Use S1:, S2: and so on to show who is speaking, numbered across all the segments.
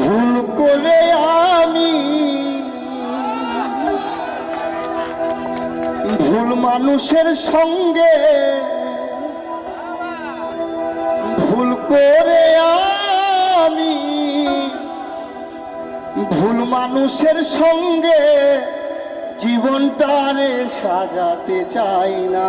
S1: ভুল করে আমি ভুল মানুষের সঙ্গে ভুল করে আমি ভুল মানুষের সঙ্গে জীবনটারে সাজাতে চাই না।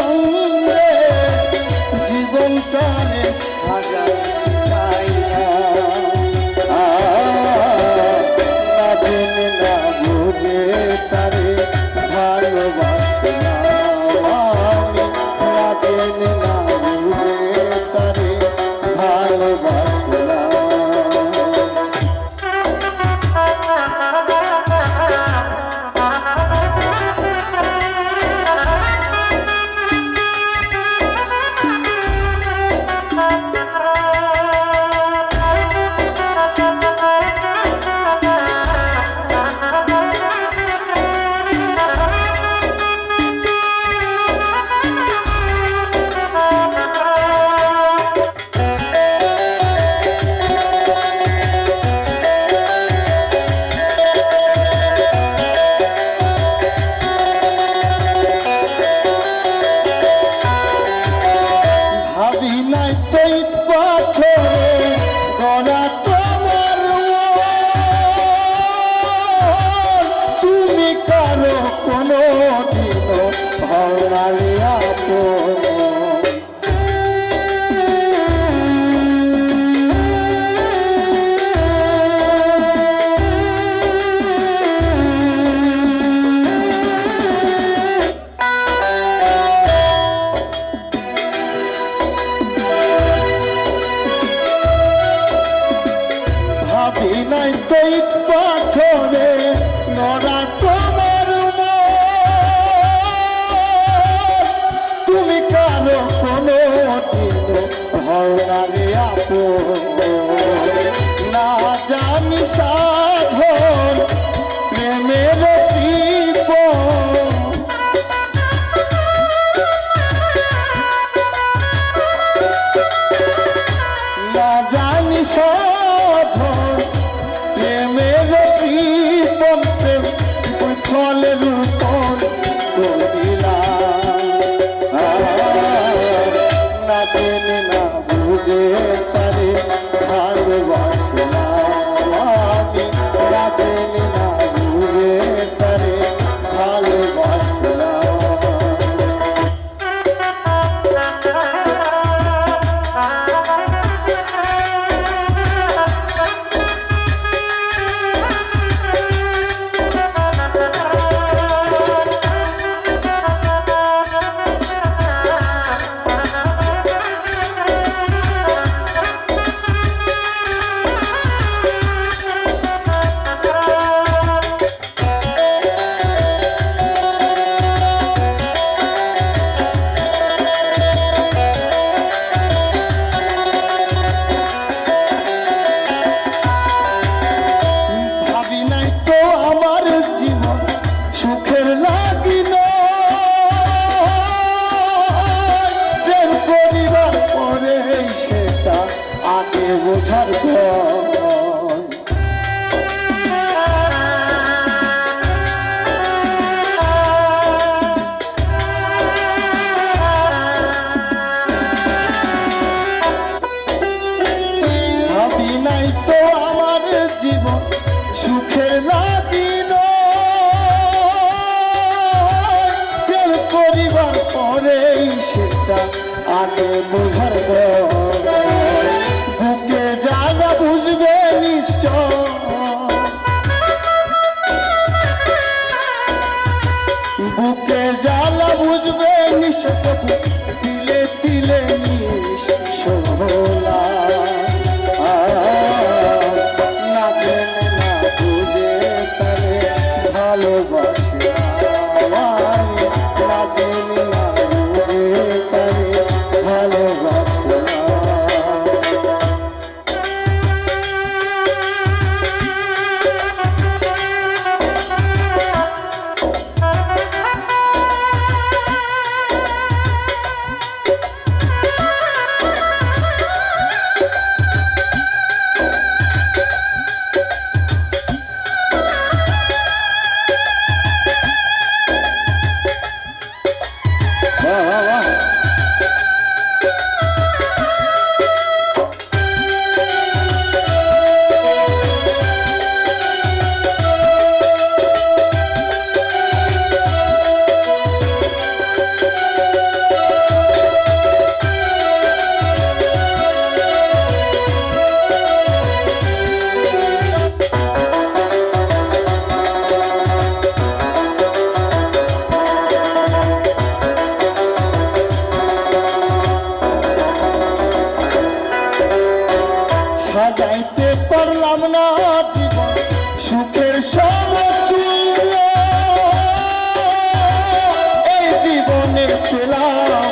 S1: সঙ্গে জীবনটারে সাজাতে চাই না। জেনে না বুঝে তারে ভালোবাসলাম না জেনে না বুঝে তারে ভালোবাসলাম Mali. বোঝার ভাবি নাই তো আমার জীবন সুখের লাগিল প্রেম পরেই সেটা আগে বোঝার দরকার। বুকে জ্বালা বুঝবে নিশ্চয় সমতুল্য এই জীবনে পেলাম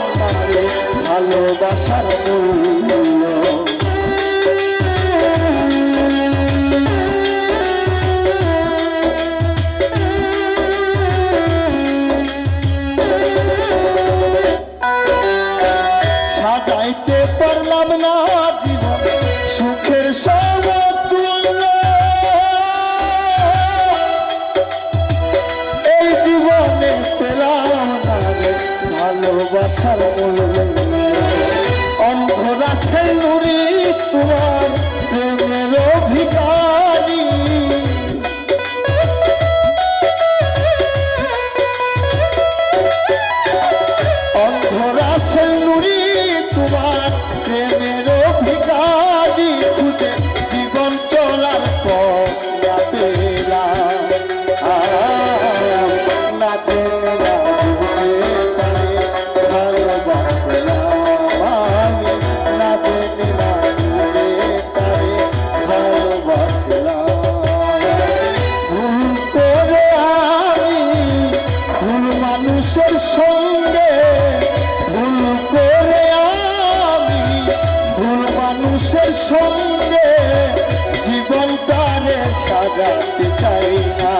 S1: ভালোবাসার মূল্য ভালোবাসার মূল অন্ধরা সেই নুরি তোমার প্রেমের অভিকার মানুষের সঙ্গে জীবন তারে সাজাতে চাই না।